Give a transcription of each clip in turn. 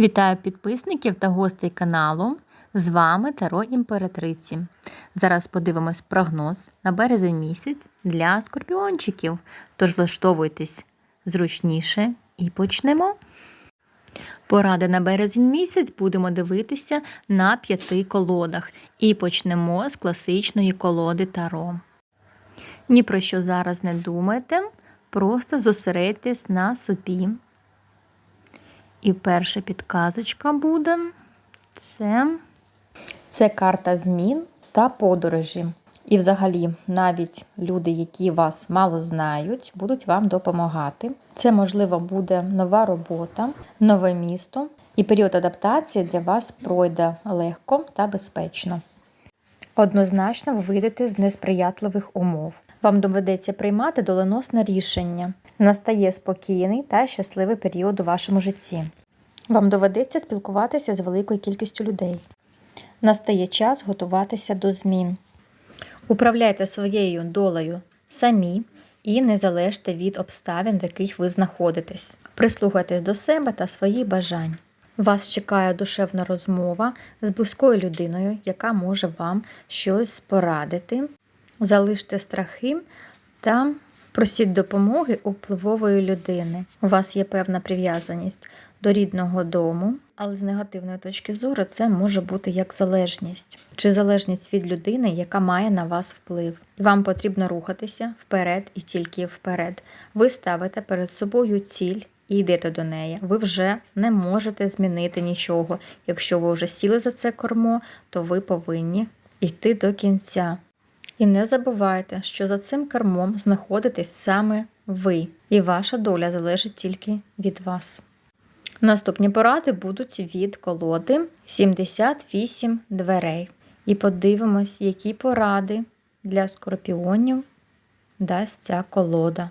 Вітаю підписників та гостей каналу. З вами Таро Імператриці. Зараз подивимось прогноз на березень місяць для скорпіончиків. Тож влаштовуйтесь зручніше і почнемо. Поради на березень місяць будемо дивитися на п'яти колодах. І почнемо з класичної колоди Таро. Ні про що зараз не думайте, просто зосередьтесь на собі. І перша підказочка буде це, це карта змін та подорожі. І взагалі, навіть люди, які вас мало знають, будуть вам допомагати. Це, можливо, буде нова робота, нове місто, і період адаптації для вас пройде легко та безпечно. Однозначно ви вийдете з несприятливих умов. Вам доведеться приймати доленосне рішення. Настає спокійний та щасливий період у вашому житті. Вам доведеться спілкуватися з великою кількістю людей. Настає час готуватися до змін. Управляйте своєю долею самі і не залежте від обставин, в яких ви знаходитесь. Прислухайтесь до себе та своїх бажань. Вас чекає душевна розмова з близькою людиною, яка може вам щось порадити. Залиште страхи та просіть допомоги у впливової людини. У вас є певна прив'язаність до рідного дому, але з негативної точки зору це може бути як залежність чи залежність від людини, яка має на вас вплив. Вам потрібно рухатися вперед і тільки вперед. Ви ставите перед собою ціль. І йдете до неї. Ви вже не можете змінити нічого. Якщо ви вже сіли за це кормо, то ви повинні йти до кінця. І не забувайте, що за цим кермом знаходитесь саме ви, і ваша доля залежить тільки від вас. Наступні поради будуть від колоди 78 дверей. І подивимось, які поради для скорпіонів дасть ця колода.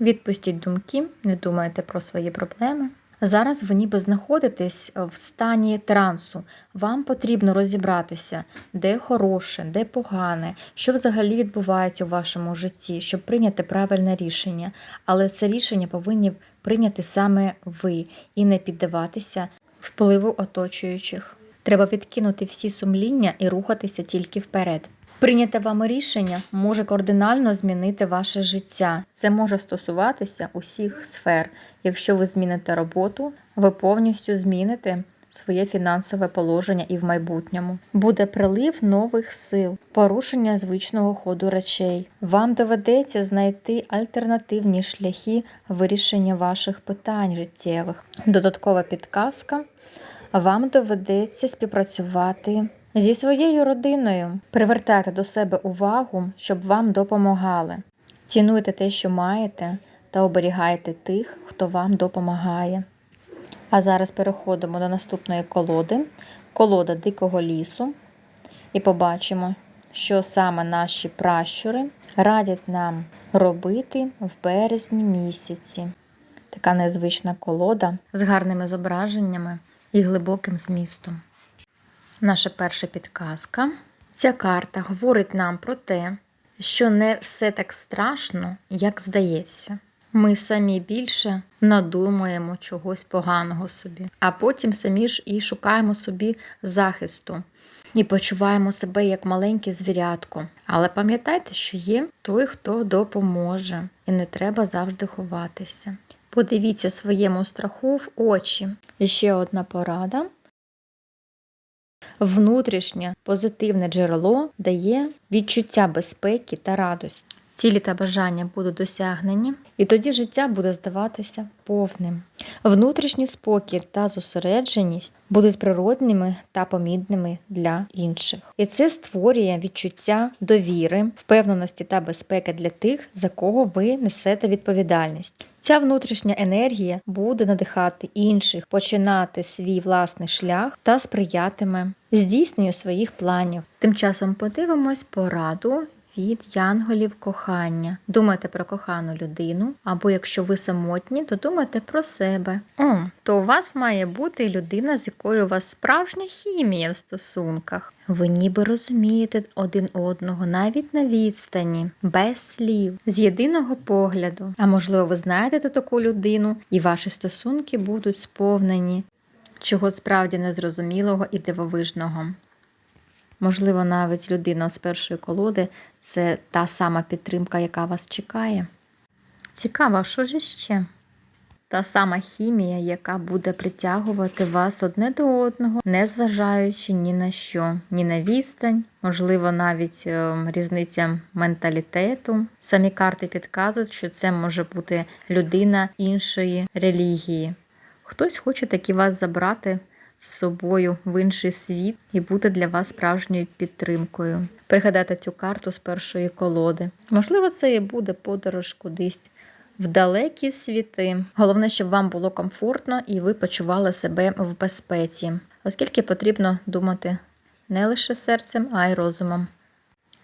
Відпустіть думки, не думайте про свої проблеми. Зараз ви ніби знаходитесь в стані трансу. Вам потрібно розібратися, де хороше, де погане, що взагалі відбувається у вашому житті, щоб прийняти правильне рішення. Але це рішення повинні прийняти саме ви і не піддаватися впливу оточуючих. Треба відкинути всі сумління і рухатися тільки вперед. Прийняте вами рішення може кардинально змінити ваше життя. Це може стосуватися усіх сфер. Якщо ви зміните роботу, ви повністю зміните своє фінансове положення і в майбутньому. Буде прилив нових сил, порушення звичного ходу речей. Вам доведеться знайти альтернативні шляхи вирішення ваших питань життєвих. Додаткова підказка. Вам доведеться співпрацювати зі своєю родиною. Привертайте до себе увагу, щоб вам допомагали. Цінуйте те, що маєте, та оберігайте тих, хто вам допомагає. А зараз переходимо до наступної колоди колода дикого лісу. І побачимо, що саме наші пращури радять нам робити в березні місяці. Така незвична колода з гарними зображеннями і глибоким змістом. Наша перша підказка. Ця карта говорить нам про те, що не все так страшно, як здається. Ми самі більше надумаємо чогось поганого собі, а потім самі ж і шукаємо собі захисту і почуваємо себе як маленьке звірятко. Але пам'ятайте, що є той, хто допоможе, і не треба завжди ховатися. Подивіться своєму страху в очі. І ще одна порада. Внутрішнє позитивне джерело дає відчуття безпеки та радості. Цілі та бажання будуть досягнені, і тоді життя буде здаватися повним. Внутрішній спокій та зосередженість будуть природними та помітними для інших. І це створює відчуття довіри, впевненості та безпеки для тих, за кого ви несете відповідальність. Ця внутрішня енергія буде надихати інших, починати свій власний шлях та сприятиме здійсненню своїх планів. Тим часом подивимось пораду від янголів кохання. Думайте про кохану людину, або якщо ви самотні, то думайте про себе. О, то у вас має бути людина, з якою у вас справжня хімія в стосунках. Ви ніби розумієте один одного навіть на відстані, без слів, з єдиного погляду. А можливо, ви знаєте таку людину, і ваші стосунки будуть сповнені чого справді незрозумілого і дивовижного. Можливо, навіть людина з першої колоди це та сама підтримка, яка вас чекає. Цікаво, що ж іще? Та сама хімія, яка буде притягувати вас одне до одного, не зважаючи ні на що, ні на відстань, можливо, навіть е, різниця менталітету. Самі карти підказують, що це може бути людина іншої релігії. Хтось хоче таки вас забрати з собою в інший світ і бути для вас справжньою підтримкою. Пригадайте цю карту з першої колоди. Можливо, це і буде подорож кудись в далекі світи. Головне, щоб вам було комфортно і ви почували себе в безпеці, оскільки потрібно думати не лише серцем, а й розумом.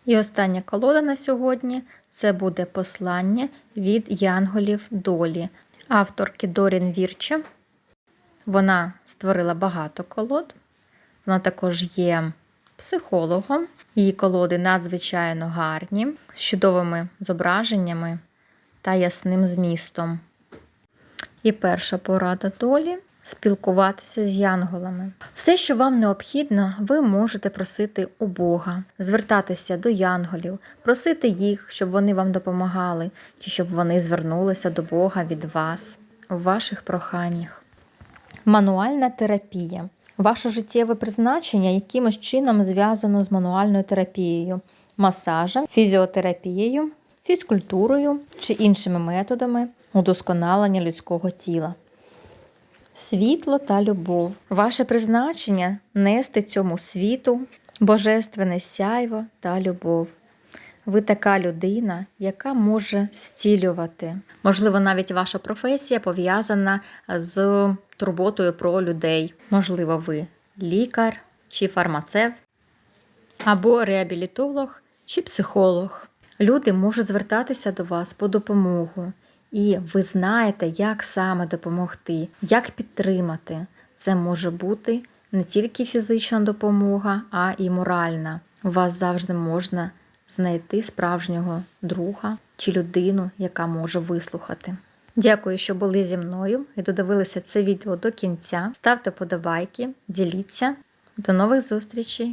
І остання колода на сьогодні це буде послання від янголів долі, авторки Дорін Вірча. Вона створила багато колод. Вона також є психологом. Її колоди надзвичайно гарні, з чудовими зображеннями та ясним змістом. І перша порада долі спілкуватися з янголами. Все, що вам необхідно, ви можете просити у Бога, звертатися до янголів, просити їх, щоб вони вам допомагали, чи щоб вони звернулися до Бога від вас у ваших проханнях. Мануальна терапія. Ваше життєве призначення якимось чином зв'язано з мануальною терапією, масажем, фізіотерапією, фізкультурою чи іншими методами удосконалення людського тіла. Світло та любов. Ваше призначення нести цьому світу божественне сяйво та любов. Ви така людина, яка може зцілювати. Можливо, навіть ваша професія пов'язана з турботою про людей. Можливо, ви лікар чи фармацевт, або реабілітолог чи психолог. Люди можуть звертатися до вас по допомогу, і ви знаєте, як саме допомогти, як підтримати. Це може бути не тільки фізична допомога, а і моральна. Вас завжди можна знайти справжнього друга чи людину, яка може вислухати. Дякую, що були зі мною і додивилися це відео до кінця. Ставте подобайки, діліться. До нових зустрічей!